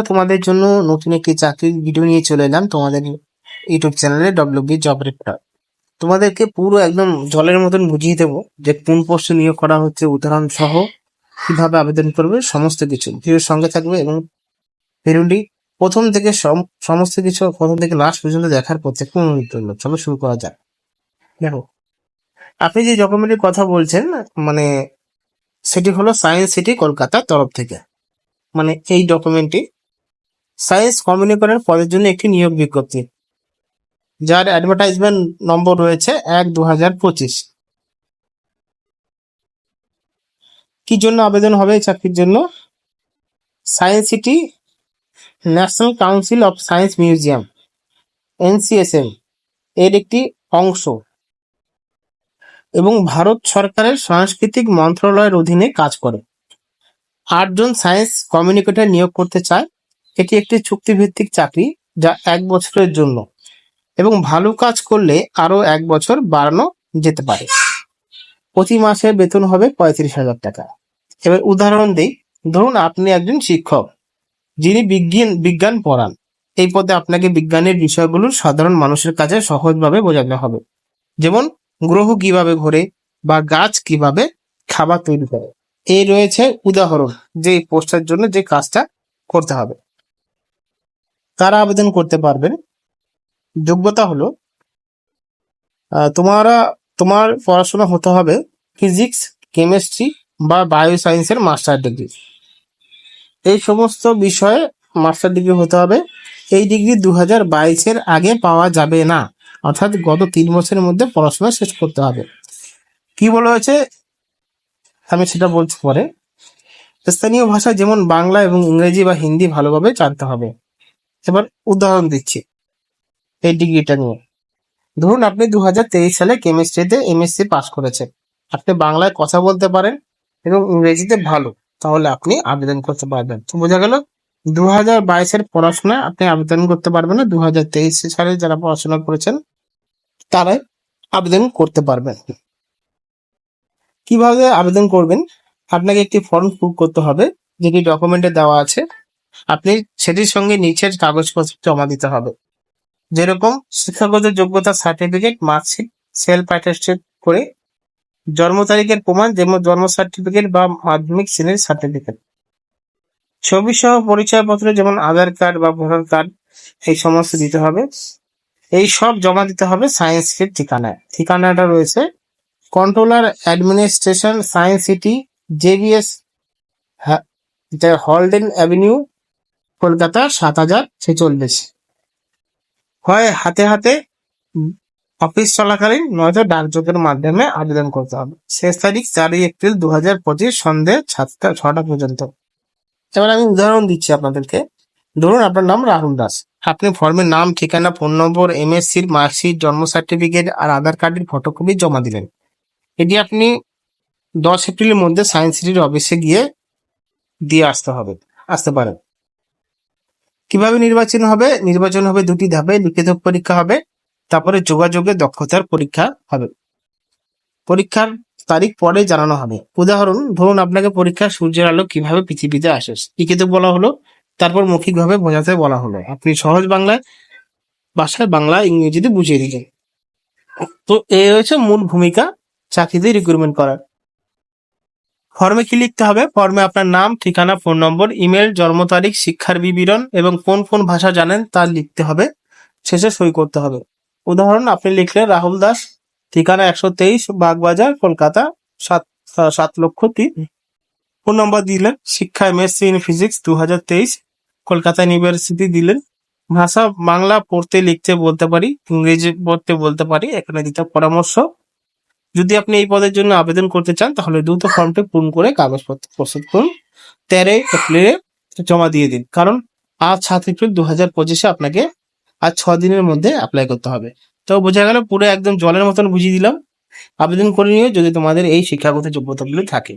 তোমাদের জন্য নতুন একটি চাকরির ভিডিও নিয়ে চলে এলাম তোমাদের ইউটিউব চ্যানেলে ডব্লিউ বি জব রেপটা তোমাদেরকে পুরো একদম জলের মতন বুঝিয়ে দেবো যে কোন পোস্টে নিয়োগ করা হচ্ছে, উদাহরণ সহ কীভাবে আবেদন করবে, সমস্ত কিছু। ভিডিওর সঙ্গে থাকবে এবং ভিডিওটি প্রথম থেকে সম- সমস্ত কিছু প্রথম থেকে লাস্ট পর্যন্ত দেখার পর থেকে অনুরোধ করল চলো শুরু করা যাক। দেখো, আপনি যে ডকুমেন্টের কথা বলছেন মানে সেটি হলো সায়েন্স সিটি কলকাতার তরফ থেকে। মানে এই ডকুমেন্টটি সায়েন্স কমিউনিকেটর পদের জন্য একটি নিয়োগ বিজ্ঞপ্তি, যার অ্যাডভার্টাইজমেন্ট নম্বর রয়েছে এক দু হাজার পঁচিশ। কি জন্য আবেদন হবে এই চাকরির জন্য? Science city national council of science museum, NCSM, এর একটি অংশ। এবং ভারত সরকারের সাংস্কৃতিক মন্ত্রণালয়ের অধীনে কাজ করে। আটজন সায়েন্স কমিউনিকেটর নিয়োগ করতে চায়। এটি একটি চুক্তিভিত্তিক চাকরি যা এক বছরের জন্য এবং ভালো কাজ করলে আরও এক বছর বাড়ানো যেতে পারে। প্রতি মাসে বেতন হবে পঁয়ত্রিশ হাজার টাকা। এবার উদাহরণ দিই। ধরুন আপনি একজন শিক্ষক, যিনি বিজ্ঞান বিজ্ঞান পড়ান। এই পদে আপনাকে বিজ্ঞানের বিষয়গুলো সাধারণ মানুষের কাছে সহজভাবে বোঝানো হবে। যেমন, গ্রহ কীভাবে ঘোরে বা গাছ কীভাবে খাবার তৈরি করে। এই রয়েছে উদাহরণ যে পোস্টার জন্য যে কাজটা করতে হবে। কারা আবেদন করতে পারবেন যোগ্যতা হলো তোমারা, তোমার পড়াশোনা হতে হবে ফিজিক্স, কেমিস্ট্রি বা বায়ো সায়েন্সের মাস্টার ডিগ্রি। এই সমস্ত বিষয়ে মাস্টার ডিগ্রি হতে হবে। এই ডিগ্রি দু হাজার বাইশের আগে পাওয়া যাবে না। অর্থাৎ গত তিন বছরের মধ্যে পড়াশোনা শেষ করতে হবে। কি বলা হয়েছে? আমি সেটা বলছি পরে। স্থানীয় ভাষা যেমন বাংলা এবং ইংরেজি বা হিন্দি ভালোভাবে জানতে হবে। এবার উদাহরণ দিচ্ছি। এই ডিগ্রিটা নিয়ে। ধরুন আপনি দু হাজার তেইশ সালে কেমিস্ট্রিতে এমএসসি পাস করেছেন। আপনি বাংলায় কথা বলতে পারেন এবং ইংরেজিতে ভালো, তাহলে আপনি আবেদন করতে পারবেন। তো বোঝা গেল দু হাজার বাইশের পড়াশোনায় আপনি আবেদন করতে পারবেন না। দু হাজার তেইশ সালে যারা পড়াশোনা করেছেন, তারাই আবেদন করতে পারবেন। কীভাবে আবেদন করবেন? আপনাকে একটি ফর্ম পূরণ করতে হবে, যেটি ডকুমেন্টে দেওয়া আছে। আপনি সেটির সঙ্গে নিচের কাগজপত্র জমা দিতে হবে। যেরকম শিক্ষাগত যোগ্যতা সার্টিফিকেট, মার্কশিট, সেলফ অ্যাটেস্টেড করে জন্ম তারিখের প্রমাণ যেমন জন্ম সার্টিফিকেট বা মাধ্যমিক শ্রেণির সার্টিফিকেট। ছবি সহ পরিচয়পত্র যেমন আধার কার্ড বা ভোটার কার্ড, এই সমস্ত দিতে হবে। এই সব জমা দিতে হবে সায়েন্সের ঠিকানায়। ঠিকানাটা রয়েছে controller administration science city JBS Haldane avenue Kolkata সাত হাজার ছেচল্লিশ। হয় হাতে হাতে অফিস চলাকালীন নয়তো ডাকযোগের মাধ্যমে আবেদন করতে হবে। শেষ তারিখ চারই এপ্রিল দু হাজার পঁচিশ সন্ধে সাতটা, ছটা পর্যন্ত। এবার আমি উদাহরণ দিচ্ছি আপনাদেরকে। ধরুন আপনার নাম রাহুল দাস। আপনি ফর্মের নাম, ঠিকানা, ফোন নম্বর এমএসসির মার্কশিট, জন্ম সার্টিফিকেট আর আধার কার্ডের ফটোকপি জমা দিলেন। এটি আপনি দশ এপ্রিলের মধ্যে সায়েন্স সিটির অফিসে গিয়ে দিয়ে আসতে হবে, আসতে পারেন। কীভাবে নির্বাচন হবে? নির্বাচন হবে দুটি ধাপে লিখিত পরীক্ষা হবে, তারপরে যোগাযোগে দক্ষতার পরীক্ষা হবে। পরীক্ষার তারিখ পরে জানানো হবে। উদাহরণ, ধরুন আপনাকে পরীক্ষা সূর্যের আলো কীভাবে পৃথিবীতে আসে? লিখিত বলা হলো, তারপর মৌখিকভাবে বোঝাতে বলা হলো। আপনি সহজ বাংলায়, ভাষায় বাংলা, ইংরেজিতে বুঝিয়ে দিলেন। তো এই হচ্ছে মূল ভূমিকা চাকরিতে রিক্রুটমেন্ট করার। ফর্মে কি লিখতে হবে? ফর্মে আপনার নাম, ঠিকানা ফোন নম্বর ইমেল জন্ম তারিখ, শিক্ষার বিবরণ এবং কোন কোন ভাষা জানেন তা লিখতে হবে। শেষে সই করতে হবে। উদাহরণ, আপনি লিখলেন রাহুল দাস, ঠিকানা একশো তেইশ বাগবাজার, কলকাতা, সাত সাত লক্ষ তিন। ফোন নম্বর দিলেন, শিক্ষা এমএসসি ইন ফিজিক্স দু হাজার তেইশ। কলকাতা ইউনিভার্সিটি দিলেন। ভাষা বাংলা পড়তে, লিখতে বলতে পারি, ইংরেজি পড়তে বলতে পারি এখানে দিতে পরামর্শ। যদি আপনি এই পদের জন্য আবেদন করতে চান, তাহলে দ্রুত ফর্মটি পূরণ করে কাগজপত্র প্রস্তুত করুন। তেরোই এপ্রিলে জমা দিয়ে দিন। কারণ আজ সাত এপ্রিল দু হাজার পঁচিশে আপনাকে আজ ছ দিনের মধ্যে অ্যাপ্লাই করতে হবে। তো বোঝা গেল, পুরো একদম জলের মতন বুঝিয়ে দিলাম। আবেদন করে নিও যদি তোমাদের এই শিক্ষাগত যোগ্যতাগুলি থাকে।